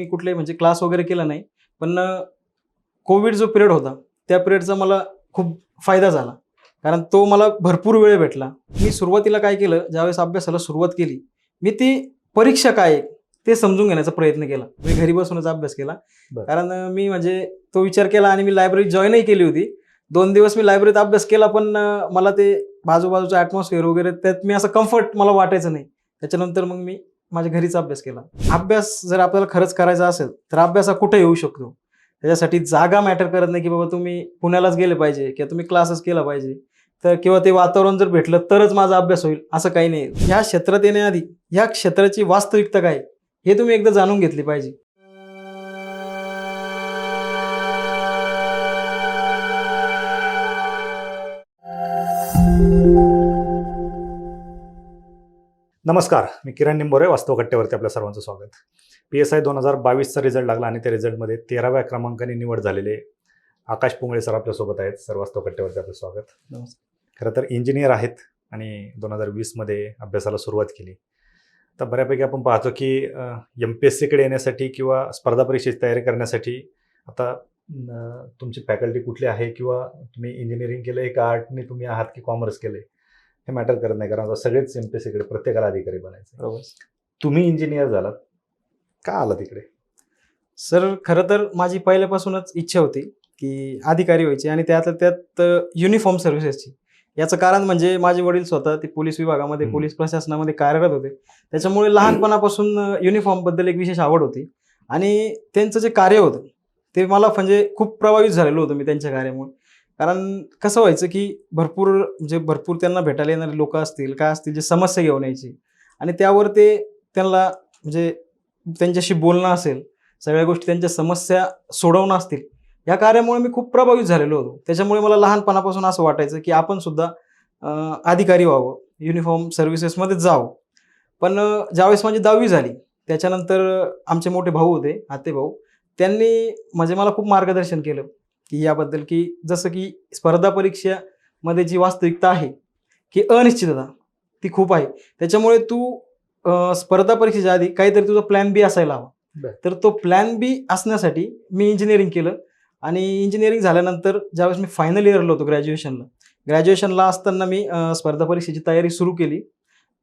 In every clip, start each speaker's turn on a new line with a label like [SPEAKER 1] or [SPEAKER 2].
[SPEAKER 1] मी कुठलाही म्हणजे क्लास वगैरे केला नाही पण कोविड जो पिरियड होता त्या पिरियडचा मला खूप फायदा झाला. कारण तो मला भरपूर वेळ भेटला. मी सुरुवातीला काय केलं ज्यावेळेस अभ्यासाला सुरुवात केली मी ती परीक्षा काय ते समजून घेण्याचा प्रयत्न केला. मी घरी बसूनच अभ्यास केला. कारण मी म्हणजे तो विचार केला आणि मी लायब्ररी जॉईनही केली होती. दोन दिवस मी लायब्ररीत अभ्यास केला पण मला ते बाजूबाजूचं ॲटमॉस्फिअर वगैरे त्यात मी असं कम्फर्ट मला वाटायचं नाही. त्याच्यानंतर मग मी माझ्या घरीच अभ्यास केला. अभ्यास जर आपल्याला खरंच करायचा असेल तर अभ्यास हा कुठे येऊ शकतो? त्याच्यासाठी जागा मॅटर करत नाही की बाबा तुम्ही पुण्यालाच गेले पाहिजे किंवा तुम्ही क्लासेस केला पाहिजे. तर किंवा ते वातावरण जर भेटलं तरच माझा अभ्यास होईल असं काही नाही. ह्या क्षेत्रात येण्याआधी ह्या क्षेत्राची वास्तविकता काय? हे तुम्ही एकदा जाणून घेतली पाहिजे.
[SPEAKER 2] नमस्कार मी किरण निंबोरे वास्तव कट्ट्यावरती आपल्या सर्वांचं स्वागत. पी एस आय दोन हजार बावीसचा रिझल्ट लागला आणि त्या रिझल्टमध्ये तेराव्या क्रमांकाने निवड झालेले आकाश पुंगळे सर आपल्यासोबत आहेत. सर वास्तव कट्ट्यावरती आपलं स्वागत.
[SPEAKER 1] नमस्कार.
[SPEAKER 2] खरं तर इंजिनियर आहेत आणि दोन हजार वीसमध्ये अभ्यासाला सुरुवात केली. तर बऱ्यापैकी आपण पाहतो की एम पी एस सीकडे येण्यासाठी किंवा स्पर्धा परीक्षेची तयारी करण्यासाठी आता तुमची फॅकल्टी कुठली आहे किंवा तुम्ही इंजिनिअरिंग केलं आहे का आर्टने तुम्ही आहात की कॉमर्स केलं हे मॅटर करत नाही कारण सगळेच एम पी सीकडे प्रत्येकाला अधिकारी बनायचं.
[SPEAKER 1] बरोबर.
[SPEAKER 2] तुम्ही इंजिनियर झालात का आला तिकडे
[SPEAKER 1] सर खरं तर माझी पहिल्यापासूनच इच्छा होती की अधिकारी व्हायची आणि त्यातल्या त्यात युनिफॉर्म सर्व्हिसेसची याचं कारण म्हणजे माझे वडील स्वतः ते पोलीस विभागामध्ये. पोलीस प्रशासनामध्ये कार्यरत होते. त्याच्यामुळे लहानपणापासून युनिफॉर्मबद्दल एक विशेष आवड होती. आणि त्यांचं जे कार्य होतं ते मला म्हणजे खूप प्रभावित झालेलो होतो मी त्यांच्या कार्यामुळे. कारण कसं व्हायचं की भरपूर म्हणजे भरपूर त्यांना भेटायला येणारे लोक असतील काय असतील जे समस्या घेऊन यायची. आणि त्यावर ते त्यांना म्हणजे त्यांच्याशी बोलणं असेल सगळ्या गोष्टी त्यांच्या समस्या सोडवणं असतील या कार्यामुळे मी खूप प्रभावित झालेलो होतो. त्याच्यामुळे मला लहानपणापासून असं वाटायचं की आपण सुद्धा अधिकारी व्हावं युनिफॉर्म सर्व्हिसेसमध्ये जावं. पण ज्यावेळेस माझी दहावी झाली त्याच्यानंतर आमचे मोठे भाऊ होते आते भाऊ त्यांनी म्हणजे मला खूप मार्गदर्शन केलं. की याबद्दल की जसं की स्पर्धा परीक्षामध्ये जी वास्तविकता आहे की अनिश्चितता ती खूप आहे. त्याच्यामुळे तू स्पर्धा परीक्षेच्या आधी काहीतरी तुझा प्लॅन बी असायला हवा. तर तो प्लॅन बी असण्यासाठी मी इंजिनिअरिंग केलं आणि इंजिनिअरिंग झाल्यानंतर ज्यावेळेस मी फायनल इयरला होतो ग्रॅज्युएशनला ग्रॅज्युएशनला असताना मी स्पर्धा परीक्षेची तयारी सुरू केली.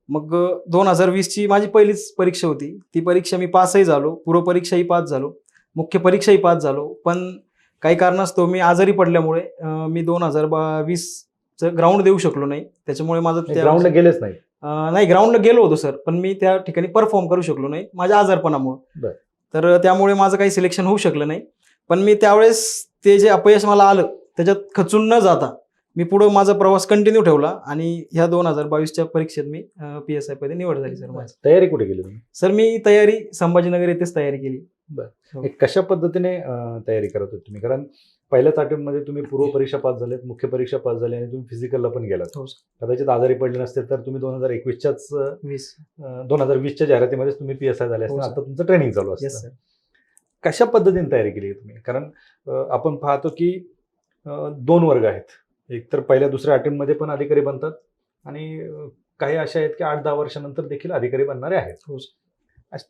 [SPEAKER 1] मग दोन हजार वीसची माझी पहिलीच परीक्षा होती. ती परीक्षा मी पासही झालो पूर्व परीक्षाही पास झालो मुख्य परीक्षाही पास झालो. पण काही कारणास्तव मी आजारी पडल्यामुळे अं, मी दोन हजार वीसचं ग्राउंड देऊ शकलो नाही. त्याच्यामुळे माझं त्या-
[SPEAKER 2] ग्राउंडला गेलेच नाही.
[SPEAKER 1] अं, नाही ग्राउंडला गेलो होतो सर. पण मी त्या ठिकाणी परफॉर्म करू शकलो नाही माझ्या आजारपणामुळे.
[SPEAKER 2] बरं.
[SPEAKER 1] तर त्यामुळे माझं काही सिलेक्शन होऊ शकलं नाही. पण मी त्यावेळेस ते जे अपयश मला आलं त्याच्यात खचून न जाता मी पुढं माझा प्रवास कंटिन्यू ठेवला आणि ह्या दोन हजार बावीसच्या परीक्षेत मी पी एस आयमध्ये निवड झाली सर माझी.
[SPEAKER 2] तयारी कुठे केली तुम्ही?
[SPEAKER 1] सर मी तयारी संभाजीनगर येथेच तयारी केली. हो.
[SPEAKER 2] एक कशा पद्धतीने तयारी करत होते तुम्ही? कारण पहिल्याच अटेम्प्टमध्ये तुम्ही पूर्व परीक्षा पास झालेत मुख्य परीक्षा पास झाली आणि तुम्ही फिजिकलला पण गेलात.
[SPEAKER 1] हो
[SPEAKER 2] कदाचित आजारी पडले नसते तर तुम्ही दोन हजार एकवीसच्याच
[SPEAKER 1] वीस.
[SPEAKER 2] दोन हजार वीसच्या जाहिरातीमध्ये तुम्ही पी एस आय झाले असते
[SPEAKER 1] हो,
[SPEAKER 2] आता
[SPEAKER 1] सर.
[SPEAKER 2] तुमचं ट्रेनिंग चालू असतं. कशा पद्धतीने तयारी केली तुम्ही? कारण आपण पाहतो की दोन वर्ग आहेत. एक तर पहिल्या दुसऱ्या अटेम्प्टमध्ये पण अधिकारी बनतात आणि काही अशा आहेत की आठ दहा वर्षानंतर देखील अधिकारी बनणारे आहेत.
[SPEAKER 1] हो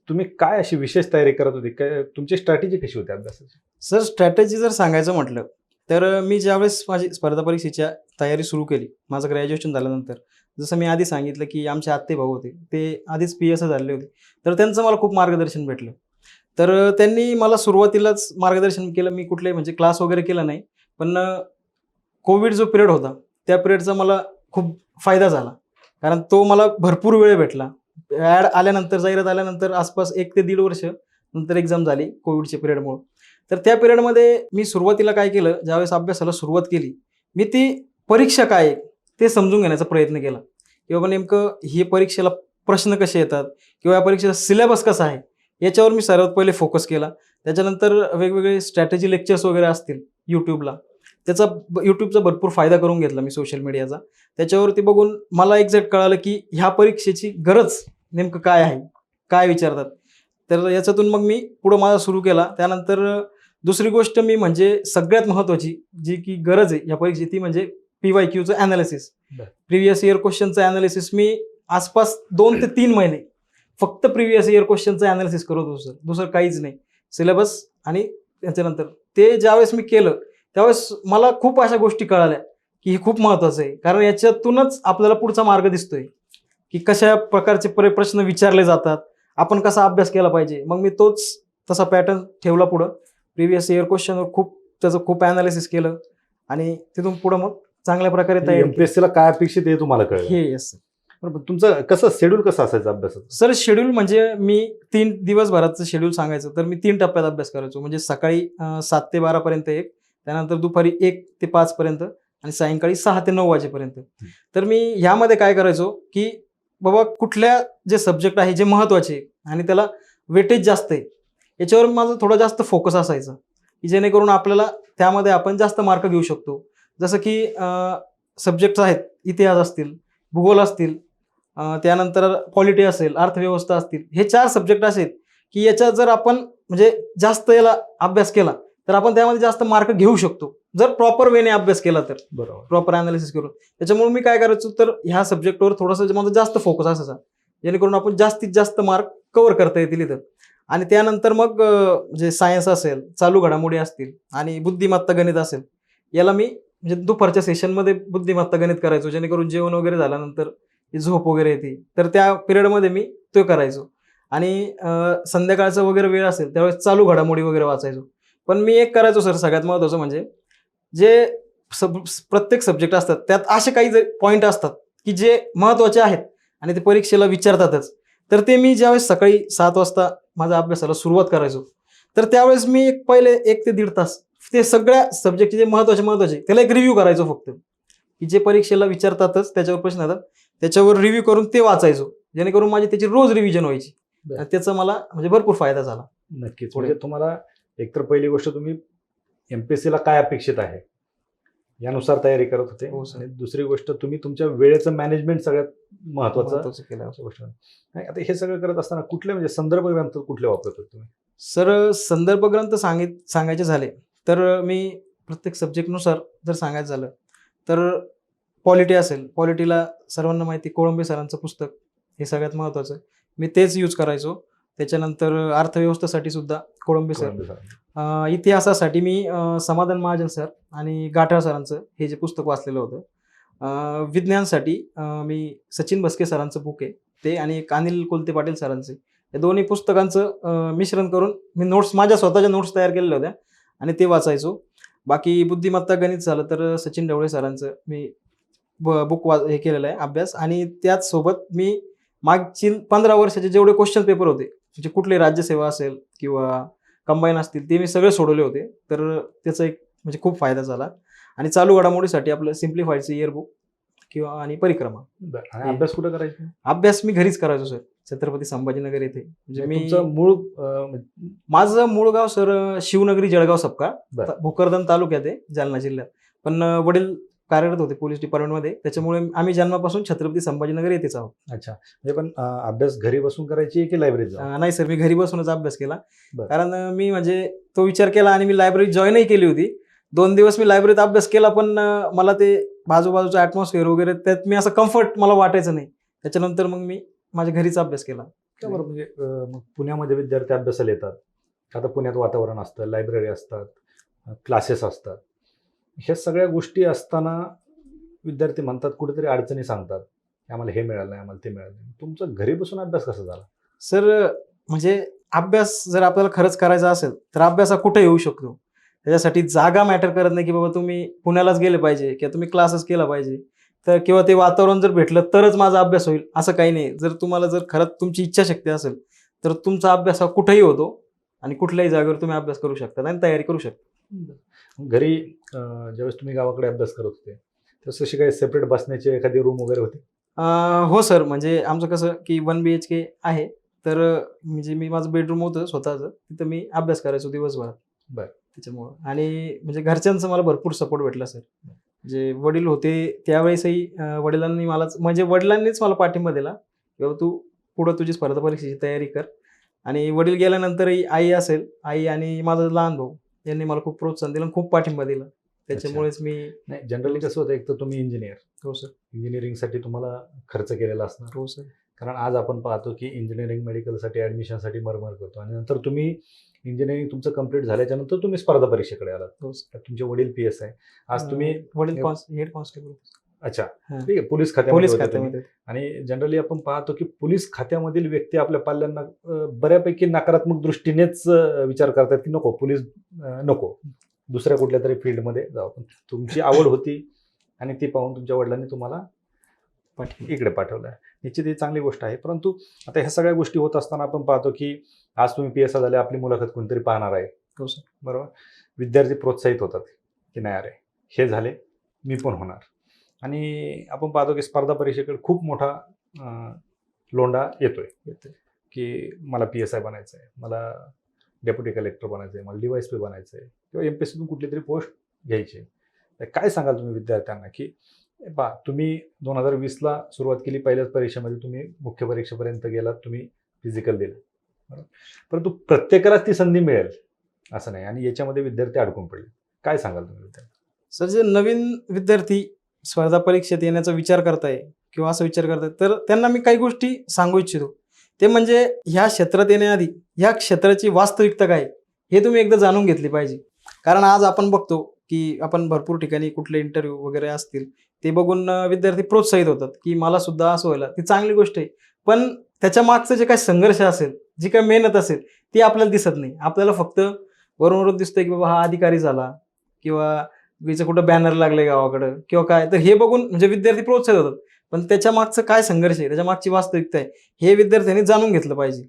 [SPEAKER 2] तुम्ही काय अशी विशेष तयारी करत होती? काय तुमची स्ट्रॅटेजी कशी होती अभ्यासाची?
[SPEAKER 1] सर स्ट्रॅटेजी जर सांगायचं म्हटलं तर मी ज्यावेळेस माझी स्पर्धा परीक्षेच्या तयारी सुरू केली माझं ग्रॅज्युएशन झाल्यानंतर जसं मी आधी सांगितलं की आमचे आत्ते भाऊ होते ते आधीच पी एस झालेले होते तर त्यांचं मला खूप मार्गदर्शन भेटलं. तर त्यांनी मला सुरुवातीलाच मार्गदर्शन केलं मी कुठले म्हणजे क्लास वगैरे केला नाही पण कोविड जो पिरियड होता त्या पिरियडचा मला खूप फायदा झाला कारण तो मला भरपूर वेळ भेटला. ॲड आल्यानंतर जाहिरात आल्यानंतर आसपास एक ते दीड वर्ष नंतर एक्झाम झाली कोविडच्या पिरियडमुळे तर त्या पिरियडमध्ये मी सुरुवातीला काय केलं ज्यावेळेस अभ्यासाला सुरुवात केली मी ती परीक्षा काय आहे ते समजून घेण्याचा प्रयत्न केला. की बाबा नेमकं ही परीक्षेला प्रश्न कसे येतात किंवा या परीक्षेचा सिलेबस कसा आहे याच्यावर मी सर्वात पहिले फोकस केला. त्याच्यानंतर वेगवेगळे स्ट्रॅटेजी लेक्चर्स वगैरे असतील यूट्यूबला त्याचा यूट्यूबचा भरपूर फायदा करून घेतला मी सोशल मीडियाचा त्याच्यावरती बघून मला एक्झॅक्ट कळालं की ह्या परीक्षेची गरज नेमकं काय आहे? काय विचारतात? तर याच्यातून मग मी पुढं माझा सुरू केला. त्यानंतर दुसरी गोष्ट मी म्हणजे सगळ्यात महत्त्वाची जी की गरज आहे या परीक्षेची ती म्हणजे पी वाय क्यूचं अनालिसिस. प्रिव्हियस इयर क्वेश्चनचं अनालिसिस मी आसपास दोन ते तीन महिने फक्त प्रिव्हियस इयर क्वेश्चनचं अनालिसिस करत होतो सर दुसरं काहीच नाही. सिलेबस आणि त्याच्यानंतर. ते ज्यावेळेस मी केलं त्यावेळेस मला खूप अशा गोष्टी कळाल्या की हे खूप महत्त्वाचं आहे. कारण याच्यातूनच आपल्याला पुढचा मार्ग दिसतोय की कशा प्रकारचे प्र- प्रश्न विचारले जातात. आपण कसा अभ्यास केला पाहिजे? मग मी तोच तसा पॅटर्न ठेवला पुढं. प्रिव्हियस इयर क्वेश्चनवर खूप त्याचं खूप अनालिसिस केलं. आणि तिथून पुढं मग चांगल्या प्रकारे तयारी केली.
[SPEAKER 2] एमपीएससी ला काय अपेक्षित आहे तुम्हाला कळलं?
[SPEAKER 1] हे येस
[SPEAKER 2] तुमचं कसं शेड्यूल कसं असायचं अभ्यासाचं?
[SPEAKER 1] सर शेड्यूल म्हणजे मी तीन दिवसभराचं शेड्यूल सांगायचं तर मी तीन टप्प्यात अभ्यास करायचो. म्हणजे सकाळी सात ते बारा पर्यंत एक त्यानंतर दुपारी एक ते पाच पर्यंत आणि सायंकाळी सहा ते नऊ वाजेपर्यंत. तर मी ह्यामध्ये काय करायचो की बाबा कुठल्या जे सब्जेक्ट आहे जे महत्त्वाचे आणि त्याला वेटेज जास्त आहे याच्यावर माझं थोडं जास्त फोकस असायचं. की जेणेकरून आपल्याला त्यामध्ये आपण जास्त मार्क घेऊ शकतो. जसं की सब्जेक्ट आहेत इतिहास असतील भूगोल असतील त्यानंतर पॉलिटी असेल अर्थव्यवस्था असतील हे चार सब्जेक्ट असे आहेत की याच्यात जर आपण म्हणजे जास्त याला अभ्यास केला तर आपण त्यामध्ये जास्त मार्क घेऊ शकतो. जर प्रॉपर वेने अभ्यास केला तर.
[SPEAKER 2] बरोबर.
[SPEAKER 1] प्रॉपर अनालिसिस करून. त्याच्यामुळे मी काय करायचो तर ह्या सब्जेक्टवर थोडंसं माझं जास्त फोकस असायचा. जेणेकरून आपण जास्तीत जास्त मार्क कव्हर करता येतील इथं. आणि त्यानंतर मग जे सायन्स असेल चालू घडामोडी असतील आणि बुद्धिमत्ता गणित असेल याला मी म्हणजे दुपारच्या सेशनमध्ये बुद्धिमत्ता गणित करायचो. जेणेकरून जेवण वगैरे झाल्यानंतर झोप वगैरे येते तर त्या पिरियडमध्ये मी तो करायचो. आणि संध्याकाळचा वगैरे वेळ असेल त्यावेळेस चालू घडामोडी वगैरे वाचायचो. पण मी एक करायचो सर सगळ्यात महत्त्वाचं म्हणजे जे सब प्रत्येक सब्जेक्ट असतात त्यात असे काही पॉईंट असतात की जे महत्त्वाचे आहेत आणि ते परीक्षेला विचारतातच. तर ते मी ज्यावेळेस सकाळी सात वाजता माझ्या अभ्यासाला सुरुवात करायचो तर त्यावेळेस मी एक पहिले एक ते दीड तास ते सगळ्या सब्जेक्टचे जे महत्त्वाचे महत्त्वाचे त्याला एक रिव्ह्यू करायचो फक्त. की जे परीक्षेला विचारतातच त्याच्यावर प्रश्न येतात त्याच्यावर रिव्ह्यू करून ते वाचायचो जेणेकरून माझी त्याची रोज रिव्हिजन व्हायची. त्याचा मला म्हणजे भरपूर फायदा झाला.
[SPEAKER 2] नक्कीच. म्हणजे तुम्हाला एकतर पहिली गोष्ट तुम्ही एमपीएससी ला काय अपेक्षित आहे? यानुसार तयारी करत होते.
[SPEAKER 1] हो, सर.
[SPEAKER 2] आणि दुसरी गोष्ट तुम्ही तुमच्या वेळेचं मॅनेजमेंट सगळ्यात महत्वाचं
[SPEAKER 1] महत्त्वाचं केलं
[SPEAKER 2] गोष्ट. नाही, आता हे सगळं करत असताना कुठले म्हणजे संदर्भ ग्रंथ कुठले वापरत होते तुम्ही?
[SPEAKER 1] सर संदर्भ ग्रंथ सांगित सांगायचे झाले तर मी प्रत्येक सब्जेक्टनुसार जर सांगायचं झालं तर पॉलिटी असेल. पॉलिटीला सर्वांना माहिती कोळंबे सरांचं पुस्तक हे सगळ्यात महत्त्वाचं आहे. मी तेच यूज करायचो. त्याच्यानंतर अर्थव्यवस्थेसाठी सुद्धा कोळंबे सर. इतिहासासाठी मी समाधान महाजन सर आणि गाठाळ सरांचं हे जे पुस्तक वाचलेलं होतं. विज्ञानसाठी मी सचिन बस्के सरांचं बुक आहे. ते आणि एक अनिल कोलते पाटील सरांचे. या दोन्ही पुस्तकांचं मिश्रण करून मी नोट्स माझ्या स्वतःच्या नोट्स तयार केलेल्या होत्या आणि ते वाचायचो. बाकी बुद्धिमत्ता गणित झालं तर सचिन ढवळे सरांचं मी बुक वा हे केलेलं आहे अभ्यास. आणि त्याच सोबत मी मागची पंधरा वर्षाचे जेवढे क्वेश्चन पेपर होते म्हणजे कुठली राज्यसेवा असेल किंवा कंबाईन असतील ते मी सगळे सोडवले होते. तर त्याचा एक म्हणजे खूप फायदा झाला. आणि चालू घडामोडीसाठी आपलं सिम्प्लिफाईडचं इयर बुक किंवा आणि परिक्रमा.
[SPEAKER 2] आणि अभ्यास कुठे करायचा?
[SPEAKER 1] अभ्यास मी घरीच करायचो सर. छत्रपती संभाजीनगर येथे. म्हणजे मी
[SPEAKER 2] तुमचं मूळ म्हणजे
[SPEAKER 1] माझं मूळ गाव सर शिवनगरी जळगाव सपका भोकरदन तालुक्यात आहे जालना जिल्ह्यात. पण वडील कार्यरत होते पोलीस डिपार्टमेंटमध्ये. त्याच्यामुळे आम्ही जन्मापासून छत्रपती संभाजीनगर येथेच आहोत.
[SPEAKER 2] अच्छा. म्हणजे पण अभ्यास घरी बसून करायची की लायब्ररीत
[SPEAKER 1] नाही सर मी घरी बसूनच अभ्यास केला. कारण मी म्हणजे तो विचार केला आणि मी लायब्ररी जॉईनही केली होती. दोन दिवस मी लायब्ररीत अभ्यास केला पण मला ते बाजूबाजूचं ॲटमॉस्फिअर वगैरे त्यात मी असं कम्फर्ट मला वाटायचं नाही. त्याच्यानंतर मग मी माझ्या घरीच अभ्यास केला.
[SPEAKER 2] का बरं? म्हणजे मग पुण्यामध्ये विद्यार्थी अभ्यासाला येतात. आता पुण्यात वातावरण असतं लायब्ररी असतात क्लासेस असतात. ह्या सगळ्या गोष्टी असताना विद्यार्थी म्हणतात कुठेतरी अडचणी सांगतात. आम्हाला हे मिळालं नाही आम्हाला ते मिळालं नाही. तुमचं घरी बसून अभ्यास कसा झाला?
[SPEAKER 1] सर म्हणजे अभ्यास जर आपल्याला खरंच करायचा असेल तर अभ्यास हा कुठे येऊ शकतो? त्याच्यासाठी जागा मॅटर करत नाही की बाबा तुम्ही पुण्यालाच गेले पाहिजे किंवा तुम्ही क्लासेस केला पाहिजे. तर किंवा ते वातावरण जर भेटलं तरच माझा अभ्यास होईल असं काही नाही. जर तुम्हाला जर खरंच तुमची इच्छाशक्ती असेल तर तुमचा अभ्यास हा कुठेही होतो आणि कुठल्याही जागेवर तुम्ही अभ्यास करू शकता आणि तयारी करू शकता.
[SPEAKER 2] घरी ज्यावेळेस तुम्ही गावाकडे अभ्यास करत होते त्यावेळेस अशी काही सेपरेट बसण्याची एखादी रूम वगैरे होती?
[SPEAKER 1] हो सर म्हणजे आमचं कसं की वन बी एच के आहे. तर म्हणजे मी माझं बेडरूम होतं स्वतःचं. तिथं मी अभ्यास करायचो दिवसभरात.
[SPEAKER 2] बरं.
[SPEAKER 1] त्याच्यामुळं. आणि म्हणजे घरच्यांचा मला भरपूर सपोर्ट भेटला सर जे वडील होते त्यावेळेसही वडिलांनी मलाच म्हणजे वडिलांनीच मला पाठिंबा दिला. किंवा तू पुढं तुझी स्पर्धा परीक्षेची तयारी कर. आणि वडील गेल्यानंतरही आई असेल आई आणि माझा लहान भाऊ यांनी मला खूप प्रोत्साहन दिलं खूप पाठिंबा दिला. त्याच्यामुळेच मी
[SPEAKER 2] नाही जनरली कसं होतं एक तर तुम्ही इंजिनियर
[SPEAKER 1] हो सर
[SPEAKER 2] इंजिनिअरिंगसाठी तुम्हाला खर्च केलेला असणार.
[SPEAKER 1] हो सर
[SPEAKER 2] कारण आज आपण पाहतो की इंजिनिअरिंग मेडिकलसाठी ॲडमिशनसाठी मरमर करतो. आणि नंतर तुम्ही इंजिनिअरिंग तुमचं कंप्लीट झाल्याच्यानंतर तुम्ही स्पर्धा परीक्षेकडे आलात.
[SPEAKER 1] हो
[SPEAKER 2] तुमचे वडील पी एस आहे. आज तुम्ही
[SPEAKER 1] वडील हेड कॉन्स्टेबल.
[SPEAKER 2] अच्छा. ठीक आहे पोलीस खात्यामध्ये आणि जनरली आपण पाहतो की पोलीस खात्यामधील व्यक्ती आपल्या पाल्यांना बऱ्यापैकी नकारात्मक दृष्टीनेच विचार करतात की नको पोलीस नको. दुसऱ्या कुठल्या तरी फील्डमध्ये जाऊ पण तुमची आवड होती आणि ती पाहून तुमच्या वडिलांनी तुम्हाला. इकडे पाठवलं निश्चित ही चांगली गोष्ट आहे परंतु आता ह्या सगळ्या गोष्टी होत असताना आपण पाहतो की आज तुम्ही पी एस आय झाले आपली मुलाखत कोणतरी पाहणार आहे
[SPEAKER 1] हो सर.
[SPEAKER 2] बरोबर विद्यार्थी प्रोत्साहित होतात की नाही अरे हे झाले मी पण होणार आणि आपण पाहतो की स्पर्धा परीक्षेकडे खूप मोठा लोंढा येतोय
[SPEAKER 1] येतोय.
[SPEAKER 2] की मला पी एस आय बनायचं आहे मला डेप्युटी कलेक्टर बनायचं आहे मला डीवायस पी बनायचं आहे किंवा एम पी एस सीतून कुठली तरी पोस्ट घ्यायची. आहे तर काय सांगाल तुम्ही विद्यार्थ्यांना की पा तुम्ही दोन हजार वीसला सुरुवात केली पहिल्याच परीक्षेमध्ये तुम्ही मुख्य परीक्षेपर्यंत गेलात तुम्ही फिजिकल दिलं. बरोबर? परंतु प्रत्येकालाच ती संधी मिळेल असं नाही. आणि याच्यामध्ये विद्यार्थी अडकून पडले. काय सांगाल तुम्ही विद्यार्थी
[SPEAKER 1] सर जे नवीन विद्यार्थी स्पर्धा परीक्षेत येण्याचा विचार करताय किंवा असा विचार करताय तर त्यांना मी काही गोष्टी सांगू इच्छितो. ते म्हणजे ह्या क्षेत्रात येण्याआधी ह्या क्षेत्राची वास्तविकता काय हे तुम्ही एकदा जाणून घेतली पाहिजे. कारण आज आपण बघतो की आपण भरपूर ठिकाणी कुठले इंटरव्ह्यू वगैरे असतील ते बघून विद्यार्थी प्रोत्साहित होतात की मला सुद्धा असं व्हायला. ती चांगली गोष्ट आहे. पण त्याच्या मागचं जे काही संघर्ष असेल जी काही मेहनत असेल ती आपल्याला दिसत नाही. आपल्याला फक्त वरून वरून दिसतंय की बाबा हा अधिकारी झाला किंवा हिचं कुठं बॅनर लागले गावाकडं किंवा काय. तर हे बघून म्हणजे विद्यार्थी प्रोत्साहित होतात. पण त्याच्या मागचं काय संघर्ष आहे? त्याच्या मागची वास्तविकता आहे? हे विद्यार्थ्यांनी जाणून घेतलं पाहिजे.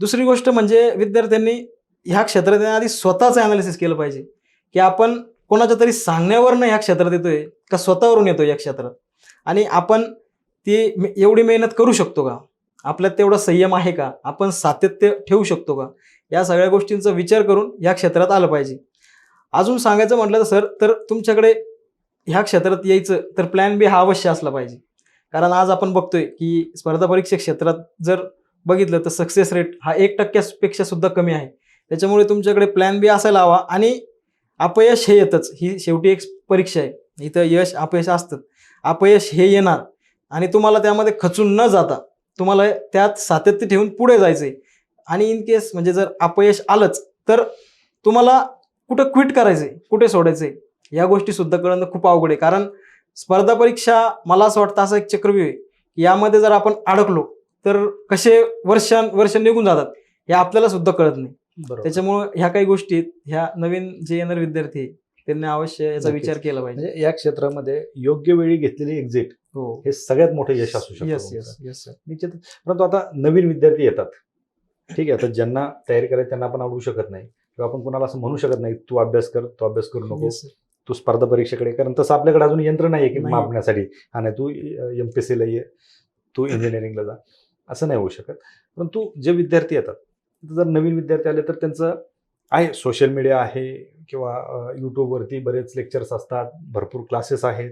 [SPEAKER 1] दुसरी गोष्ट म्हणजे विद्यार्थ्यांनी ह्या क्षेत्रात आधी स्वतःचं अनालिसिस केलं पाहिजे. की आपण कोणाच्या तरी सांगण्यावरनं ह्या क्षेत्रात येतोय का स्वतःवरून येतोय या क्षेत्रात? आणि आपण ती एवढी मेहनत करू शकतो का? आपल्यात तेवढा संयम आहे का? आपण सातत्य ठेवू शकतो का? या सगळ्या गोष्टींचा विचार करून या क्षेत्रात आलं पाहिजे. अजून सांगायचं म्हटलं तर सर तर तुमच्याकडे ह्या क्षेत्रात यायचं तर प्लॅन बी हा अवश्य असला पाहिजे. कारण आज आपण बघतोय की स्पर्धा परीक्षा क्षेत्रात जर बघितलं तर सक्सेस रेट हा एक टक्क्यापेक्षा सुद्धा कमी आहे. त्याच्यामुळे तुमच्याकडे प्लॅन बी असायला हवा आणि अपयश हे येतच. ही शेवटी एक परीक्षा आहे. इथं यश अपयश असतं. अपयश हे येणार आणि तुम्हाला त्यामध्ये खचून न जाता तुम्हाला त्यात सातत्य ठेवून पुढे जायचंय. आणि इन केस म्हणजे जर अपयश आलंच तर तुम्हाला कुठं क्विट करायचंय कुठे सोडायचंय या गोष्टी सुद्धा कळणं खूप अवघड आहे. कारण स्पर्धा परीक्षा मला असं वाटतं असं एक चक्रव्यूह आहे यामध्ये जर आपण अडकलो तर कसे वर्ष वर्ष निघून जातात हे आपल्याला सुद्धा कळत नाही. त्याच्यामुळं ह्या काही गोष्टी ह्या नवीन जे येणार विद्यार्थी त्यांनी अवश्य याचा. विचार केला पाहिजे.
[SPEAKER 2] म्हणजे या क्षेत्रामध्ये योग्य वेळी घेतलेली एक्झिट
[SPEAKER 1] हो.
[SPEAKER 2] हे सगळ्यात मोठं यश असू शकतं निश्चित. परंतु आता नवीन विद्यार्थी येतात. ठीक आहे आता ज्यांना तयारी करायची त्यांना आपण आवडू शकत नाही. किंवा आपण कोणाला असं म्हणू शकत नाही तू अभ्यास कर तू अभ्यास करू नको. तू स्पर्धा परीक्षेकडे कारण तसं आपल्याकडे अजून यंत्र नाही आहे की. मापण्यासाठी. नाही तू एम पी ला ये. तू इंजिनिअरिंगला जा. असं नाही होऊ शकत. परंतु जे विद्यार्थी येतात जर नवीन विद्यार्थी आले तर त्यांचं आहे. सोशल मीडिया आहे किंवा यूट्यूबवरती बरेच लेक्चर्स असतात. भरपूर क्लासेस आहेत.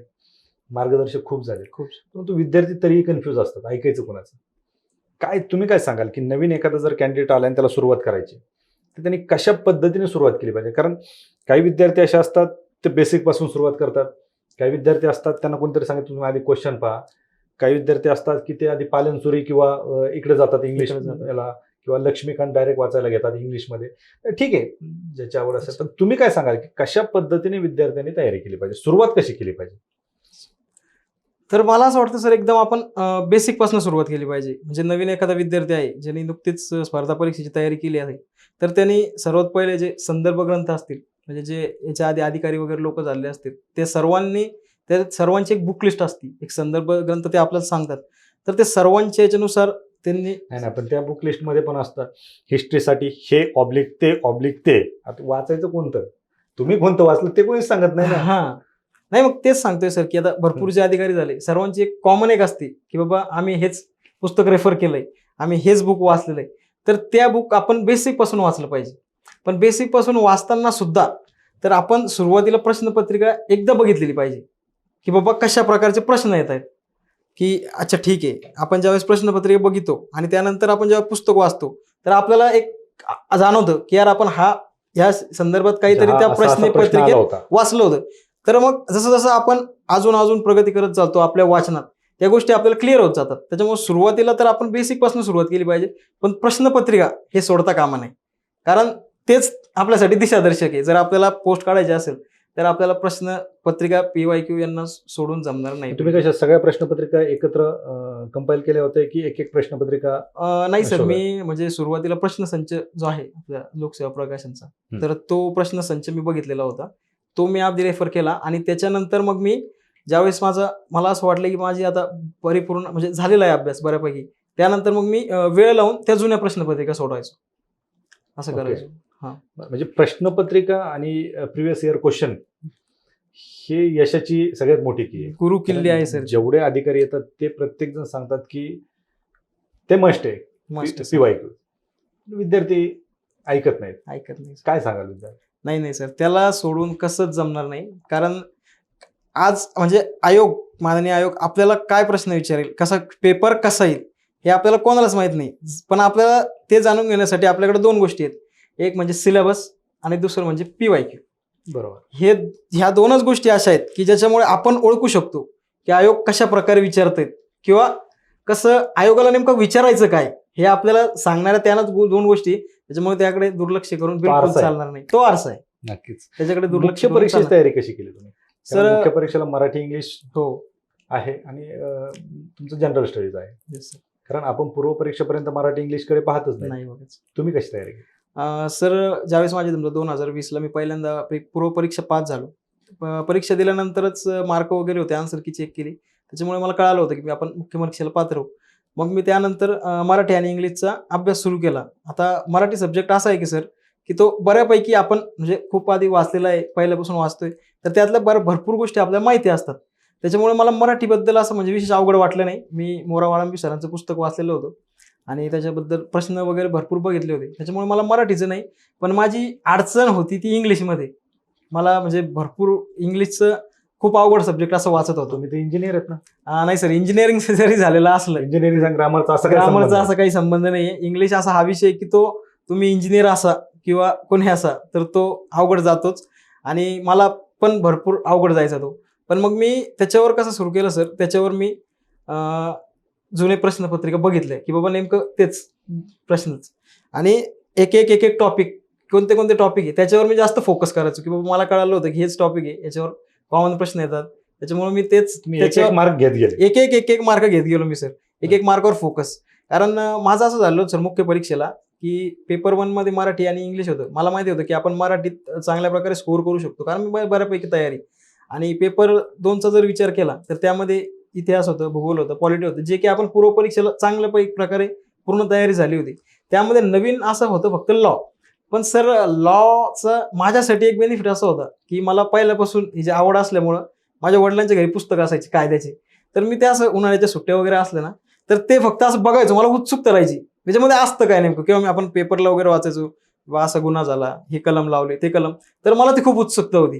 [SPEAKER 2] मार्गदर्शक खूप झाले.
[SPEAKER 1] खूप
[SPEAKER 2] परंतु विद्यार्थी तरीही कन्फ्यूज असतात. ऐकायचं कोणाचं? काय तुम्ही काय सांगाल की नवीन एखादा जर कॅन्डिडेट आला आणि त्याला सुरुवात करायची तर त्यांनी कशा पद्धतीने सुरुवात केली पाहिजे? कारण काही विद्यार्थी असे असतात ते बेसिकपासून सुरुवात करतात. काही विद्यार्थी असतात त्यांना कोणतरी सांगितलं तुम्ही आधी क्वेश्चन पहा. काही विद्यार्थी असतात की ते आधी पालनसुरी किंवा इकडे जातात इंग्लिश. याला किंवा लक्ष्मीकांत डायरेक्ट वाचायला घेतात इंग्लिशमध्ये तर ठीक आहे ज्याची आवड असेल. पण तुम्ही काय सांगाल? की कशा पद्धतीने विद्यार्थ्यांनी तयारी केली पाहिजे? सुरुवात कशी केली पाहिजे?
[SPEAKER 1] तर मला असं वाटतं सर एकदम आपण बेसिकपासून सुरुवात केली पाहिजे. म्हणजे नवीन एखादा विद्यार्थी आहे ज्यांनी नुकतीच स्पर्धा परीक्षेची तयारी केली आहे तर त्यांनी सर्वात पहिले जे संदर्भ ग्रंथ असतील म्हणजे जे याच्या आधी अधिकारी वगैरे लोक झाले असतील ते सर्वांनी त्या सर्वांची एक बुक लिस्ट असते. एक संदर्भ ग्रंथ ते आपल्याला सांगतात. तर ते सर्वांच्या याच्यानुसार त्यांनी
[SPEAKER 2] नाही ना पण त्या बुक लिस्टमध्ये पण असतं हिस्ट्रीसाठी हे ऑब्लिक ते ऑब्लिक ते. आता वाचायचं कोणतं? तुम्ही कोणतं वाचलं ते कोणीच सांगत नाही ना.
[SPEAKER 1] हा. नाही मग तेच सांगतोय सर की आता भरपूर जे अधिकारी झाले सर्वांची एक कॉमन एक असते की बाबा आम्ही हेच पुस्तक रेफर केलंय आम्ही हेच बुक वाचलेलं आहे तर त्या बुक आपण बेसिकपासून वाचलं पाहिजे. पण बेसिकपासून वाचताना सुद्धा तर आपण सुरुवातीला प्रश्नपत्रिका एकदा बघितलेली पाहिजे. की बाबा कशा प्रकारचे प्रश्न येत आहेत? की अच्छा ठीक आहे. आपण ज्यावेळेस प्रश्नपत्रिका बघितो आणि त्यानंतर आपण जेव्हा पुस्तक वाचतो तर आपल्याला एक जाणवतं की यार आपण हा या संदर्भात काहीतरी त्या प्रश्नपत्रिकेत वाचलं होतं. तर मग जसं जसं आपण अजून अजून प्रगती करत चालतो आपल्या वाचनात त्या गोष्टी आपल्याला क्लिअर होत जातात. त्याच्यामुळे सुरुवातीला तर आपण बेसिकपासून सुरुवात केली पाहिजे पण प्रश्नपत्रिका हे सोडता कामा नये. कारण तेच आपल्यासाठी दिशादर्शक आहे जर आपल्याला पोस्ट काढायचे असेल तर आपल्याला प्रश्न पत्रिका पी वाय क्यू यांना सोडून जमणार नाही
[SPEAKER 2] तुम्ही कशा सगळ्या प्रश्नपत्रिका एकत्र कंपाईल केल्या होत्या की एक एक प्रश्नपत्रिका
[SPEAKER 1] नाही सर. मी म्हणजे सुरुवातीला प्रश्नसंच जो आहे आपल्या लोकसेवा प्रकाशनचा. तर तो प्रश्नसंच मी बघितलेला होता तो मी आधी रेफर केला आणि त्याच्यानंतर मग मी ज्यावेळेस माझा मला असं वाटलं की माझी आता परिपूर्ण म्हणजे झालेला आहे अभ्यास बऱ्यापैकी त्यानंतर मग मी वेळ लावून त्या जुन्या प्रश्नपत्रिका सोडवायचो असं
[SPEAKER 2] Okay.
[SPEAKER 1] करायचो
[SPEAKER 2] म्हणजे प्रश्नपत्रिका आणि प्रिव्हियस इयर क्वेश्चन हे यशाची सगळ्यात मोठी की आहे.
[SPEAKER 1] गुरु किल्ले आहे सर
[SPEAKER 2] जेवढे अधिकारी येतात ते प्रत्येक जण सांगतात की ते मस्ट आहे.
[SPEAKER 1] मस्त
[SPEAKER 2] पीवाय विद्यार्थी ऐकत नाहीत.
[SPEAKER 1] ऐकत नाही
[SPEAKER 2] काय सांगाल विद्यार्थी?
[SPEAKER 1] नाही नाही सर त्याला सोडून कसंच जमणार नाही. कारण आज म्हणजे आयोग माननीय आयोग आपल्याला काय प्रश्न विचारेल? कसा पेपर कसा येईल? हे आपल्याला कोणालाच माहीत नाही. पण आपल्याला ते जाणून घेण्यासाठी आपल्याकडे दोन गोष्टी आहेत. एक म्हणजे सिलेबस आणि दुसरं म्हणजे पी वाय क्यू
[SPEAKER 2] बरोबर.
[SPEAKER 1] हे ह्या दोनच गोष्टी अशा आहेत की ज्याच्यामुळे आपण ओळखू शकतो की आयोग कशा प्रकारे विचारतायत किंवा कसं आयोगाला नेमकं विचारायचं काय हे आपल्याला सांगणाऱ्या त्यानंच दोन गोष्टी त्याच्यामुळे त्याकडे दुर्लक्ष करून बिलकुल. चालणार नाही. तो आरसा आहे.
[SPEAKER 2] नक्कीच.
[SPEAKER 1] त्याच्याकडे दुर्लक्ष
[SPEAKER 2] परीक्षेची तयारी कशी केली तुम्ही?
[SPEAKER 1] सर
[SPEAKER 2] मुख्य परीक्षेला मराठी इंग्लिश
[SPEAKER 1] हो.
[SPEAKER 2] आहे आणि तुमचं जनरल स्टडीज आहे. कारण आपण पूर्व परीक्षेपर्यंत मराठी इंग्लिशकडे पाहतच नाही. तुम्ही कशी तयारी केली?
[SPEAKER 1] सर ज्यावेळेस माझे समजा दोन हजार वीसला मी पहिल्यांदा पूर्व परीक्षा पास झालो. परीक्षा दिल्यानंतरच मार्क वगैरे होते आन्सर की चेक केली. त्याच्यामुळे मला कळालं होतं की आपण मुख्य परीक्षेला पात्र होऊ मग मी त्यानंतर मराठी आणि इंग्लिशचा अभ्यास सुरू केला. आता मराठी सब्जेक्ट असा आहे की सर की तो बऱ्यापैकी आपण म्हणजे खूप आधी वाचलेला आहे पहिल्यापासून वाचतोय. तर त्यातल्या बऱ्या भरपूर गोष्टी आपल्याला माहिती असतात. त्याच्यामुळे मला मराठीबद्दल असं म्हणजे विशेष अवघड वाटलं नाही. मी मोरा वाळंबी सरांचं पुस्तक वाचलेलं होतं. आणि त्याच्याबद्दल प्रश्न वगैरे भरपूर बघितले होते. त्याच्यामुळे मला मराठीचं नाही पण माझी अडचण होती ती इंग्लिशमध्ये. मला म्हणजे भरपूर इंग्लिशचं खूप अवघड सब्जेक्ट असं वाचत होतो
[SPEAKER 2] तुम्ही ते इंजिनियर आहेत ना?
[SPEAKER 1] नाही सर इंजिनिअरिंग जरी झालेलं असलं
[SPEAKER 2] इंजिनिअरिंग ग्रामरचा असं
[SPEAKER 1] ग्रामरचा
[SPEAKER 2] नाही.
[SPEAKER 1] असा काही संबंध नाहीये. इंग्लिश असा हा विषय की तो तुम्ही इंजिनियर असा किंवा कोणी असा तर तो अवघड जातोच. आणि मला पण भरपूर अवघड जायचा तो. पण मग मी त्याच्यावर कसं सुरू केलं सर त्याच्यावर मी जुने प्रश्नपत्रिका बघितले की बाबा नेमकं तेच प्रश्नच. आणि एक एक एक एक टॉपिक कोणते कोणते टॉपिक आहे त्याच्यावर मी जास्त फोकस करायचो की बाबा मला कळालं होतं की हेच टॉपिक आहे याच्यावर कॉमन प्रश्न येतात. त्याच्यामुळे मी तेच
[SPEAKER 2] मार्क घेत गेले.
[SPEAKER 1] एक एक एक एक मार्क घेत गेलो मी सर एक एक मार्कवर फोकस कारण माझं असं झालं सर मुख्य परीक्षेला की पेपर वनमध्ये मराठी आणि इंग्लिश होतं. मला माहिती होतं की आपण मराठीत चांगल्या प्रकारे स्कोर करू शकतो. कारण मी बऱ्यापैकी तयारी. आणि पेपर दोनचा जर विचार केला तर त्यामध्ये इतिहास होतं भूगोल होतं पॉलिटी होतं जे की आपण पूर्व परीक्षेला चांगल्या प्रकारे पूर्ण तयारी झाली होती. त्यामध्ये नवीन असं होतं फक्त लॉ पण सर लॉचं माझ्यासाठी एक बेनिफिट असं होतं की मला पहिल्यापासून ही जी आवड असल्यामुळं माझ्या वडिलांच्या घरी पुस्तकं असायची कायद्याचे. तर मी ते असं उन्हाळ्याच्या सुट्ट्या वगैरे असल्या ना तर ते फक्त असं बघायचं मला उत्सुकता राहायची. त्याच्यामध्ये असतं काय नेमकं? किंवा मी आपण पेपरला वगैरे वाचायचो बा असा गुन्हा झाला हे कलम लावले ते कलम. तर मला ती खूप उत्सुकता होती.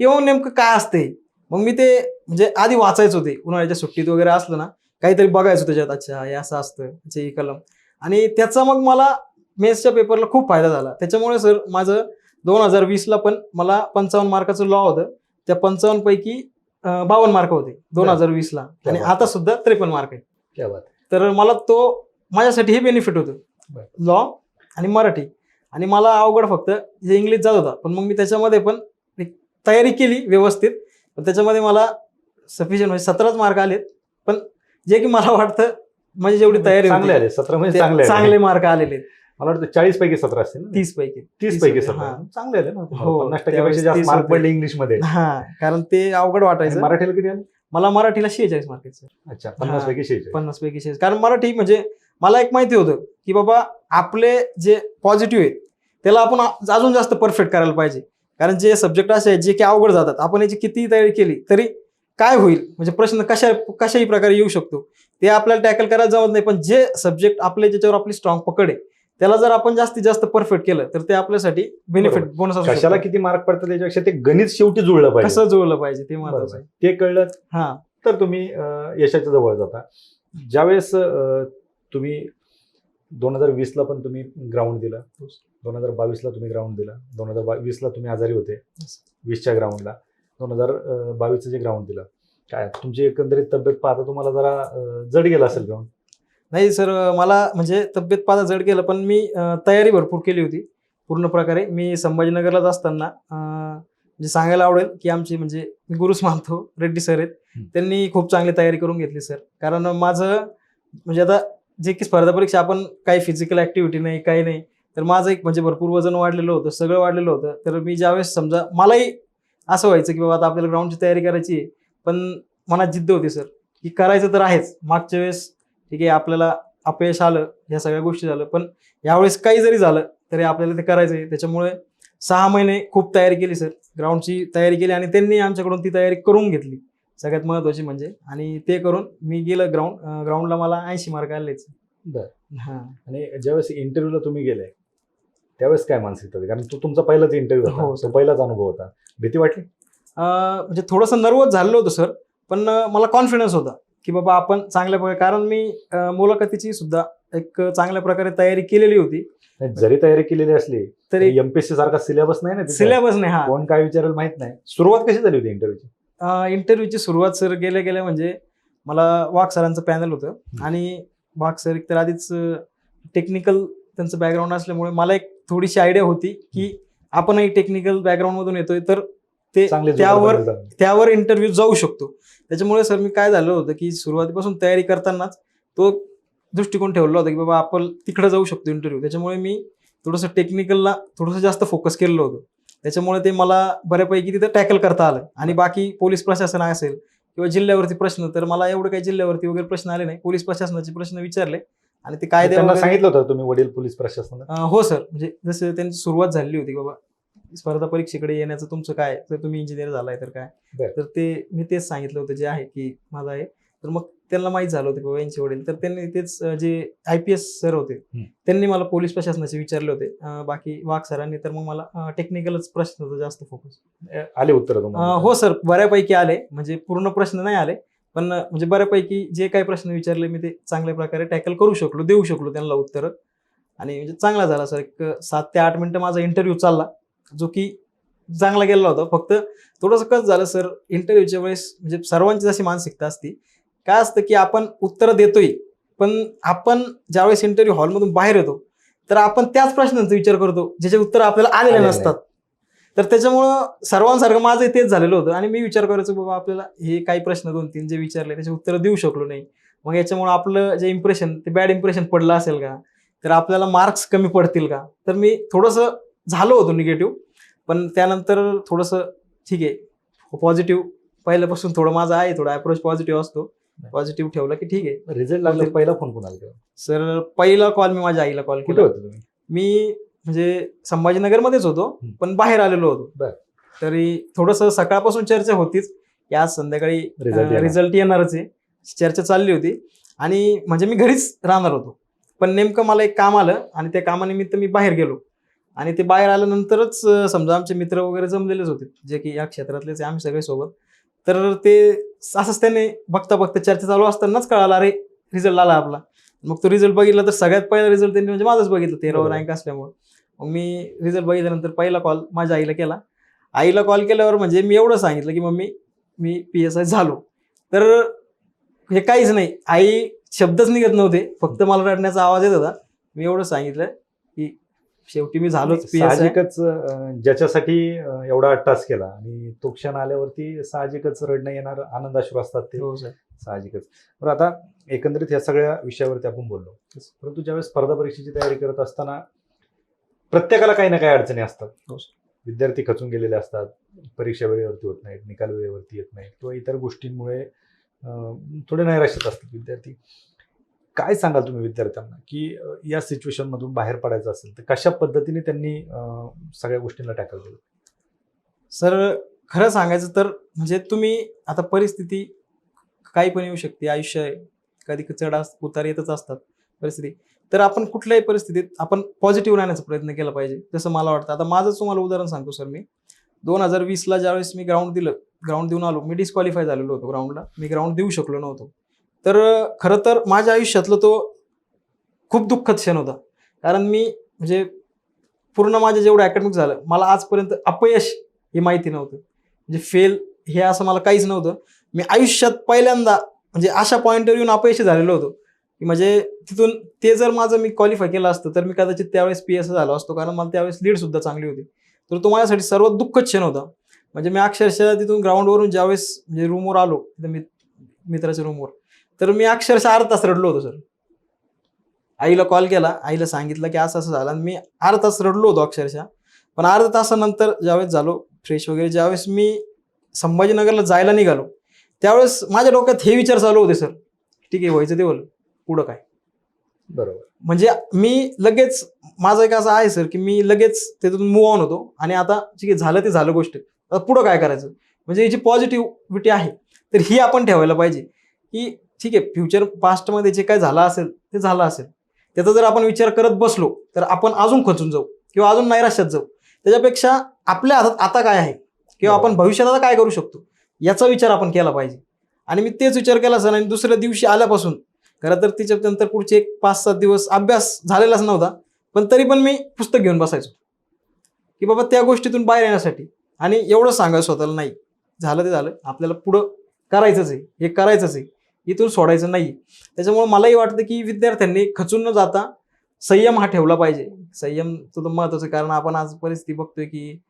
[SPEAKER 1] किंवा नेमकं काय असते मग मी ते म्हणजे आधी वाचायचो ते उन्हाळ्याच्या सुट्टीत वगैरे असलं ना काहीतरी बघायचो त्याच्यात. अच्छा हे असं असतं हे कलम. आणि त्याचा मग मला मेन्सच्या पेपरला खूप फायदा झाला. त्याच्यामुळे सर माझं दोन हजार वीसला पण मला पंचावन्न मार्काचं लॉ होतं. त्या पंचावन्न पैकी अं, बावन्न मार्क होते दोन हजार वीसला. आणि आता सुद्धा त्रेपन्न मार्क आहे. तर मला तो माझ्यासाठी हे बेनिफिट होतं. लॉ आणि मराठी. आणि मला अवघड फक्त जे इंग्लिश जात होता. पण मग मी त्याच्यामध्ये पण तयारी केली व्यवस्थित. पण त्याच्यामध्ये मला सफिशियंट म्हणजे सतराच मार्क आलेत. पण जे की मला वाटतं म्हणजे जेवढी तयारी
[SPEAKER 2] चांगले आले सतरा म्हणजे चांगले
[SPEAKER 1] चांगले मार्क आलेले.
[SPEAKER 2] मला वाटतं चाळीस पैकी सतरा असतील?
[SPEAKER 1] तीस पैकी.
[SPEAKER 2] तीस पैकी सतरा.
[SPEAKER 1] हा.
[SPEAKER 2] चांगले आले ना?
[SPEAKER 1] हो,
[SPEAKER 2] पन्नास टक्क्यापेक्षा जास्त मार्क. पडले इंग्लिशमध्ये.
[SPEAKER 1] हा कारण ते अवघड वाटायचं.
[SPEAKER 2] मराठीला किती आले?
[SPEAKER 1] मला मराठीला शेहेचाळीस मार्क आहेत सर
[SPEAKER 2] अच्छा पन्नास
[SPEAKER 1] हा.
[SPEAKER 2] पैकी शेहेचाळीस.
[SPEAKER 1] पन्नास पैकी शेहेचाळीस. कारण मराठी म्हणजे मला एक माहिती होतं की बाबा आपले जे पॉझिटिव्ह आहेत त्याला आपण अजून जास्त परफेक्ट करायला पाहिजे. कारण जे सब्जेक्ट असे आहेत जे की अवघड जातात आपण याची कितीही तयारी केली तरी काय होईल? म्हणजे प्रश्न कशा कशाही प्रकारे येऊ शकतो. ते आपल्याला टॅकल करायला जमत नाही पण जे सब्जेक्ट आपले ज्याच्यावर आपली स्ट्रॉंग पकड आहे त्याला जर आपण जास्तीत जास्त परफेक्ट केलं तर ते आपल्यासाठी बेनिफिट. बोनस
[SPEAKER 2] कशाला किती मार्क पडतात त्याच्यापेक्षा ते गणित शेवटी जुळलं पाहिजे.
[SPEAKER 1] कसं जुळलं पाहिजे ते महत्वाचं. आहे.
[SPEAKER 2] ते कळलं?
[SPEAKER 1] हा.
[SPEAKER 2] तर तुम्ही यशाच्या जवळ जाता. ज्यावेळेस तुम्ही दोन हजार वीसला पण तुम्ही ग्राउंड दिलं दोन हजार बावीसला तुम्ही ग्राउंड दिला दोन हजार वीसला तुम्ही आजारी होते वीसच्या ग्राउंडला दोन हजार बावीसचं जे ग्राउंड दिलं. काय तुमची एकंदरीत तब्येत पाहता तुम्हाला जरा जड गेला असेल ग्राउंड
[SPEAKER 1] नाही सर मला म्हणजे तब्येत पाहता जड गेलं पण मी तयारी भरपूर केली होती. पूर्ण प्रकारे मी संभाजीनगरलाच असताना म्हणजे सांगायला आवडेल की आमची म्हणजे मी गुरुच मानतो रेड्डी सर आहेत. त्यांनी खूप चांगली तयारी करून घेतली सर. कारण माझं म्हणजे आता जे की स्पर्धा परीक्षा आपण काही फिजिकल ऍक्टिव्हिटी नाही काही नाही तर माझं एक म्हणजे भरपूर वजन वाढलेलं होतं सगळं वाढलेलं होतं. तर मी ज्यावेळेस समजा मलाही असं व्हायचं की बाबा आता आपल्याला ग्राउंडची तयारी करायची आहे. पण मनात जिद्द होती सर की करायचं तर आहेच. मागच्या वेळेस ठीक आहे आपल्याला अपयश आलं ह्या सगळ्या गोष्टी झालं. पण यावेळेस काही जरी झालं तरी आपल्याला ते करायचं आहे त्याच्यामुळे सहा महिने खूप तयारी केली सर ग्राउंडची तयारी केली आणि त्यांनी आमच्याकडून ती तयारी करून घेतली. सगळ्यात महत्त्वाची म्हणजे. आणि ते करून मी गेलं ग्राउंड ग्राउंडला मला ऐंशी मार्क आलेच
[SPEAKER 2] बरं.
[SPEAKER 1] हां.
[SPEAKER 2] आणि ज्यावेळेस इंटरव्ह्यूला तुम्ही गेले त्यावेळेस काय मानसिकता होती कारण तो तुमचा पहिलाच इंटरव्ह्यू
[SPEAKER 1] हो,
[SPEAKER 2] होता. तो पहिलाच अनुभव होता. भीती वाटली?
[SPEAKER 1] म्हणजे थोडंसं नर्वस झालेलं होतं सर. पण मला कॉन्फिडन्स होता की बाबा आपण चांगल्या प्रकारे कारण मी मुलाखतीची सुद्धा एक चांगल्या प्रकारे तयारी केलेली होती.
[SPEAKER 2] नाही, जरी तयारी केलेली असली
[SPEAKER 1] तरी
[SPEAKER 2] एमपीएससी सारखा सिलेबस नाही ना तिथे.
[SPEAKER 1] सिलेबस नाही हा.
[SPEAKER 2] कोण काय विचारेल माहीत नाही. सुरुवात कशी झाली होती इंटरव्ह्यूची
[SPEAKER 1] इंटरव्ह्यूची सुरुवात सर गेल्या गेल्या म्हणजे मला वाघ सरांचं पॅनल होतं. आणि वाघ सर एक तर आधीच टेक्निकल त्यांचं बॅकग्राऊंड असल्यामुळे मला एक थोडीशी आयडिया होती की आपणही टेक्निकल बॅकग्राऊंडमधून येतोय तर ते त्यावर त्यावर इंटरव्ह्यू जाऊ शकतो. त्याच्यामुळे सर मी काय झालं होतं की सुरुवातीपासून तयारी करतानाच तो दृष्टिकोन ठेवला होता की बाबा आपण तिकडे जाऊ शकतो इंटरव्ह्यू त्याच्यामुळे मी थोडंसं टेक्निकलला थोडंसं जास्त फोकस केलेलं होतं. त्याच्यामुळे ते मला बऱ्यापैकी तिथं टॅकल करता आलं. आणि बाकी पोलीस प्रशासन असेल किंवा जिल्ह्यावरती प्रश्न तर मला एवढे काही जिल्ह्यावरती वगैरे प्रश्न आले नाही. पोलीस प्रशासनाचे प्रश्न विचारले. आणि ते कायदे
[SPEAKER 2] त्यांना सांगितलं होतं तुम्ही वडील पोलीस प्रशासनात
[SPEAKER 1] अं, हो सर. म्हणजे जसं त्यांची सुरुवात झालेली होती बाबा स्पर्धा परीक्षेकडे येण्याचं तुमचं काय? तर तुम्ही इंजिनियर झालाय तर काय. तर ते मी तेच सांगितलं होतं जे आहे की माझं आहे. तर मग त्यांना माहीत झालं होतं की बाबा यांचे वडील. तर त्यांनी तेच जे आय पी एस सर होते. त्यांनी मला पोलीस प्रशासनाचे विचारले होते. बाकी वाघ सरांनी तर मग मला टेक्निकलच प्रश्न होता जास्त फोकस
[SPEAKER 2] आले उत्तर
[SPEAKER 1] हो सर. बऱ्यापैकी आले. म्हणजे पूर्ण प्रश्न नाही आले. पण म्हणजे बऱ्यापैकी जे काही प्रश्न विचारले मी ते चांगल्या प्रकारे टॅकल करू शकलो देऊ शकलो त्यांना उत्तर. आणि म्हणजे चांगला झाला सर. एक सात ते आठ मिनिटं माझा इंटरव्ह्यू चालला जो की चांगला गेला होता. फक्त थोडंसं कसं झालं सर इंटरव्ह्यूच्या वेळेस म्हणजे सर्वांची जशी मानसिकता असती काय असतं की आपण उत्तरं देतोय पण आपण ज्यावेळेस इंटरव्ह्यू हॉलमधून बाहेर येतो तर आपण त्याच प्रश्नांचा विचार करतो ज्याचे उत्तर आपल्याला आलेले नसतात. तर त्याच्यामुळं सर्वांसारखं माझं तेच झालेलं होतं. आणि मी विचार करायचो बाबा आपल्याला हे काही प्रश्न दोन तीन जे विचारले त्याचे उत्तर देऊ शकलो नाही. मग याच्यामुळे आपलं जे इम्प्रेशन ते बॅड इम्प्रेशन पडलं असेल का? तर आपल्याला मार्क्स कमी पडतील का? तर मी थोडंसं झालो होतो निगेटिव्ह पण त्यानंतर थोडंसं ठीक आहे पॉझिटिव्ह पहिल्यापासून थोडं माझा आहे थोडा अप्रोच पॉझिटिव्ह असतो. पॉझिटिव्ह ठेवलं की ठीक आहे.
[SPEAKER 2] रिझल्ट लागला पहिला फोन कोणाला
[SPEAKER 1] सर पहिला कॉल मी माझ्या आईला कॉल केला.
[SPEAKER 2] होते
[SPEAKER 1] मी म्हणजे संभाजीनगरमध्येच होतो. पण बाहेर आलेलो होतो. तरी थोडंसं सकाळपासून चर्चा होतीच की आज संध्याकाळी. रिझल्ट येणारच आहे चर्चा चालली होती आणि म्हणजे मी घरीच राहणार होतो पण नेमकं मला एक काम आलं आणि त्या कामानिमित्त मी बाहेर गेलो आणि ते बाहेर आल्यानंतरच समजा आमचे मित्र वगैरे जमलेलेच होते जे की या क्षेत्रातलेच आहे आम्ही सगळे सोबत तर ते असंच त्याने बघता बघता चर्चा चालू असतानाच कळाला अरे रिझल्ट आला आपला मग तो रिझल्ट बघितला तर सगळ्यात पहिला रिझल्ट त्यांनी म्हणजे माझाच बघितलं तेरावर. रँक असल्यामुळे मग मी रिझल्ट बघितल्यानंतर पहिला कॉल माझ्या आईला केला. आईला कॉल केल्यावर म्हणजे मी एवढं सांगितलं की मम्मी मी पी एस आय झालो. तर हे काहीच नाही. आई शब्दच निघत नव्हते. फक्त मला रडण्याचा आवाज येत होता. मी एवढं सांगितलं की शेवटी मी झालोच
[SPEAKER 2] साहजिकच ज्याच्यासाठी एवढा अट्टास केला आणि तो क्षण आल्यावरती साहजिकच रडणं येणार आनंदाश्रू असतात ते.
[SPEAKER 1] हो
[SPEAKER 2] साहजिकच. बरं आता एकंदरीत या सगळ्या विषयावरती आपण बोललो. परंतु ज्यावेळेस स्पर्धा परीक्षेची तयारी करत असताना प्रत्येकाला काही ना काही अडचणी असतात.
[SPEAKER 1] हो.
[SPEAKER 2] विद्यार्थी खचून गेलेले असतात परीक्षा वेळेवरती होत नाहीत निकाल वेळेवरती येत नाहीत किंवा इतर गोष्टींमुळे थोडे नैराश्यात असतात विद्यार्थी. काय सांगाल तुम्ही विद्यार्थ्यांना की या सिच्युएशन मधून बाहेर पडायचं असेल तर कशा पद्धतीने त्यांनी सगळ्या गोष्टींना टॅकल केलं?
[SPEAKER 1] सर खरं सांगायचं तर म्हणजे तुम्ही आता परिस्थिती काही पण येऊ शकते. आयुष्य आहे. कधी चढ उतार येतच असतात. परिस्थिती. तर आपण कुठल्याही परिस्थितीत आपण पॉझिटिव्ह राहण्याचा प्रयत्न केला पाहिजे जसं मला वाटतं. आता माझंच तुम्हाला उदाहरण सांगतो सर मी. दोन हजार वीसला ज्यावेळेस मी ग्राउंड दिलं ग्राउंड देऊन आलो मी डिस्क्वालिफाय झालेलो होतो ग्राउंडला मी ग्राउंड देऊ शकलो नव्हतो. तर खरं तर माझ्या आयुष्यातलं तो खूप दुःखद क्षण होता. कारण मी म्हणजे पूर्ण माझं जेवढं अकॅडमिक झालं मला आजपर्यंत अपयश हे माहिती नव्हतं. म्हणजे फेल हे असं मला काहीच नव्हतं. मी आयुष्यात पहिल्यांदा म्हणजे अशा पॉईंटवर येऊन अपयशी झालेलो होतो. की म्हणजे तिथून ते जर माझं मी क्वालिफाय केलं असतं तर मी कदाचित त्यावेळेस पी एस झालो असतो कारण मला त्यावेळेस लीड सुद्धा चांगली होती. तर तो माझ्यासाठी सर्वात दुःख क्षण होता. म्हणजे मी अक्षरशः तिथून ग्राउंडवरून ज्यावेळेस म्हणजे रूमवर आलो तिथं मित्राच्या रूमवर तर मी अक्षरशः अर्धा तास रडलो होतो सर आईला कॉल केला आईला सांगितलं की असं असं झालं आणि मी अर्धा तास रडलो होतो अक्षरशः. पण अर्धा तासानंतर ज्यावेळेस झालो फ्रेश वगैरे ज्यावेळेस मी संभाजीनगरला जायला निघालो त्यावेळेस माझ्या डोक्यात हे विचार चालू होते सर ठीक आहे व्हायचं ते होईल पुढं काय?
[SPEAKER 2] बरोबर.
[SPEAKER 1] म्हणजे मी लगेच माझं एक असं आहे सर की मी लगेच त्यातून मूव ऑन होतो. आणि आता ठीक आहे झालं ते झालं गोष्ट. आता पुढं काय करायचं? म्हणजे ही जी पॉझिटिव्हिटी आहे. तर ही आपण ठेवायला पाहिजे. की ठीक आहे फ्युचर पास्टमध्ये जे काय झालं असेल ते झालं असेल. त्याचा जर आपण विचार करत बसलो तर आपण अजून खचून जाऊ किंवा अजून नैराश्यात जाऊ. त्याच्यापेक्षा आपल्या हातात आता काय आहे? किंवा आपण भविष्यात आता काय करू शकतो? याचा विचार आपण केला पाहिजे. आणि मी तेच विचार केला सर आणि दुसऱ्या दिवशी आल्यापासून खरं तर तिच्या नंतर पुढचे एक पाच सात दिवस अभ्यास झालेलाच नव्हता पण तरी पण मी पुस्तक घेऊन बसायचो. की बाबा त्या गोष्टीतून बाहेर येण्यासाठी. आणि एवढं सांगायचं स्वतःला नाही. झालं ते झालं. आपल्याला पुढं करायचंच आहे. हे करायचंच आहे. इथून सोडायचं नाही. त्याच्यामुळे मलाही वाटतं की विद्यार्थ्यांनी खचून न जाता संयम हा ठेवला पाहिजे. संयम तुझं तर कारण आपण आज परिस्थिती बघतोय की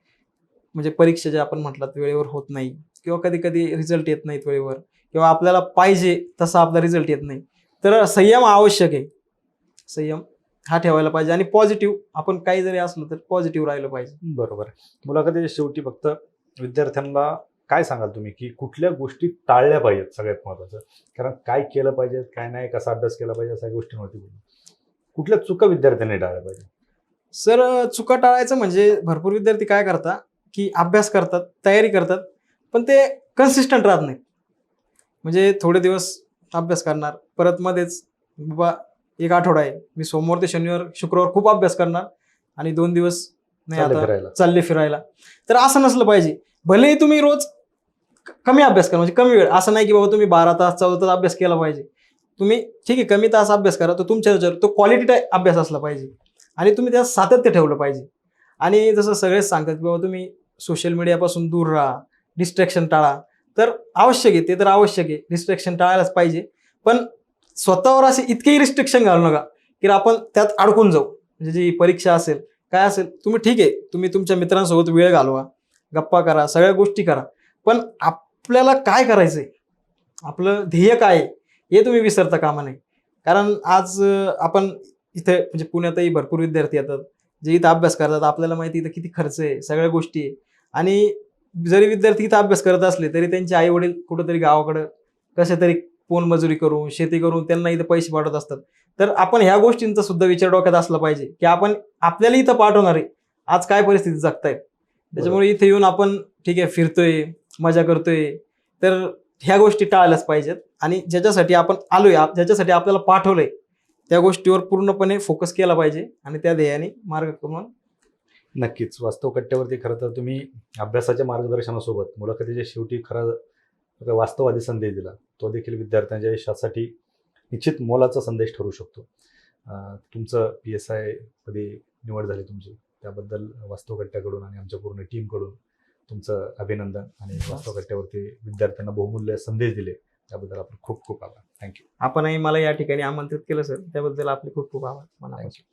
[SPEAKER 1] म्हणजे परीक्षा ज्या आपण म्हटलात वेळेवर होत नाही. किंवा कधी कधी रिझल्ट येत नाहीत वेळेवर. किंवा आपल्याला पाहिजे तसा आपला रिझल्ट येत नाही. तर संयम आवश्यक आहे. संयम हा ठेवायला पाहिजे आणि पॉझिटिव्ह आपण काही जरी असलो तर पॉझिटिव्ह राहिलं पाहिजे.
[SPEAKER 2] बरोबर मुलाखतीच्या शेवटी फक्त विद्यार्थ्यांना काय सांगाल तुम्ही की कुठल्या गोष्टी टाळल्या पाहिजेत सगळ्यात महत्वाचं? कारण काय केलं पाहिजे काय नाही कसा अभ्यास केला पाहिजे सगळ्या गोष्टींवरती कुठल्या चुका विद्यार्थ्यांनी टाळल्या पाहिजे
[SPEAKER 1] सर चुका टाळायचं म्हणजे भरपूर विद्यार्थी काय करतात की अभ्यास करतात तयारी करतात पण ते कन्सिस्टंट राहत नाहीत. म्हणजे थोडे दिवस अभ्यास करणार. परत मध्येच बाबा एक आठवडा आहे. मी सोमवार ते शनिवार शुक्रवार खूप अभ्यास करणार आणि दोन दिवस नाही आता चालले फिरायला. तर असं नसलं पाहिजे. भलेही तुम्ही रोज कमी अभ्यास करा म्हणजे कमी वेळ. असं नाही की बाबा तुम्ही बारा तास चौदा तास अभ्यास केला पाहिजे. तुम्ही ठीक आहे कमी तास अभ्यास करा तर तुमच्या ह्याच्यावर तो क्वालिटी अभ्यास असला पाहिजे. आणि तुम्ही त्यात सातत्य ठेवलं पाहिजे. आणि जसं सगळेच सांगतात की बाबा तुम्ही सोशल मीडियापासून दूर राहा. डिस्ट्रॅक्शन टाळा. तर आवश्यक आहे ते तर आवश्यक आहे. रिस्ट्रिक्शन टाळायलाच पाहिजे. पण स्वतःवर असे इतकेही रिस्ट्रिक्शन घालू नका की आपण त्यात अडकून जाऊ. म्हणजे जी परीक्षा असेल काय असेल तुम्ही ठीक आहे. तुम्ही तुमच्या मित्रांसोबत वेळ घालवा गप्पा करा सगळ्या गोष्टी करा. पण आपल्याला काय करायचं आहे आपलं ध्येय काय आहे? हे तुम्ही विसरता कामा नये. कारण आज आपण इथे म्हणजे पुण्यातही भरपूर विद्यार्थी येतात जे इथं अभ्यास करतात. आपल्याला माहिती इथं किती खर्च आहे सगळ्या गोष्टी आहे. आणि जरी विद्यार्थी इथं अभ्यास करत असले तरी त्यांचे आई वडील कुठंतरी गावाकडं कशा तरी मजुरी करून शेती करून त्यांना इथं पैसे पाठवत असतात. तर आपण ह्या गोष्टींचा सुद्धा विचार डोक्यात असला पाहिजे की आपण आपल्याला इथं पाठवणार आहे आज काय परिस्थिती जगतायत? त्याच्यामुळे इथे येऊन आपण ठीक आहे फिरतोय मजा करतोय तर ह्या गोष्टी टाळल्याच पाहिजेत. आणि ज्याच्यासाठी आपण आलोय ज्याच्यासाठी आपल्याला पाठवलंय त्या गोष्टीवर पूर्णपणे फोकस केला पाहिजे. आणि त्या ध्येयाने मार्गक्रमण
[SPEAKER 2] नक्कीच. वास्तव कट्ट्यावरती खरं तर तुम्ही अभ्यासाच्या मार्गदर्शनासोबत मुलाखतीच्या शेवटी खरा वास्तववादी संदेश दिला. तो देखील विद्यार्थ्यांच्या यशासाठी निश्चित मोलाचा संदेश ठरू शकतो. तुमचं पी एस आय पदी निवड झाली तुमची. त्याबद्दल वास्तव कट्ट्याकडून आणि आमच्या पूर्ण टीमकडून तुमचं अभिनंदन आणि वास्तव कट्ट्यावरती विद्यार्थ्यांना बहुमूल्य संदेश दिले. त्याबद्दल आपण खूप खूप आभार. थँक्यू
[SPEAKER 1] आपणही मला या ठिकाणी आमंत्रित केलं सर त्याबद्दल आपले खूप खूप आभार. मनापासून.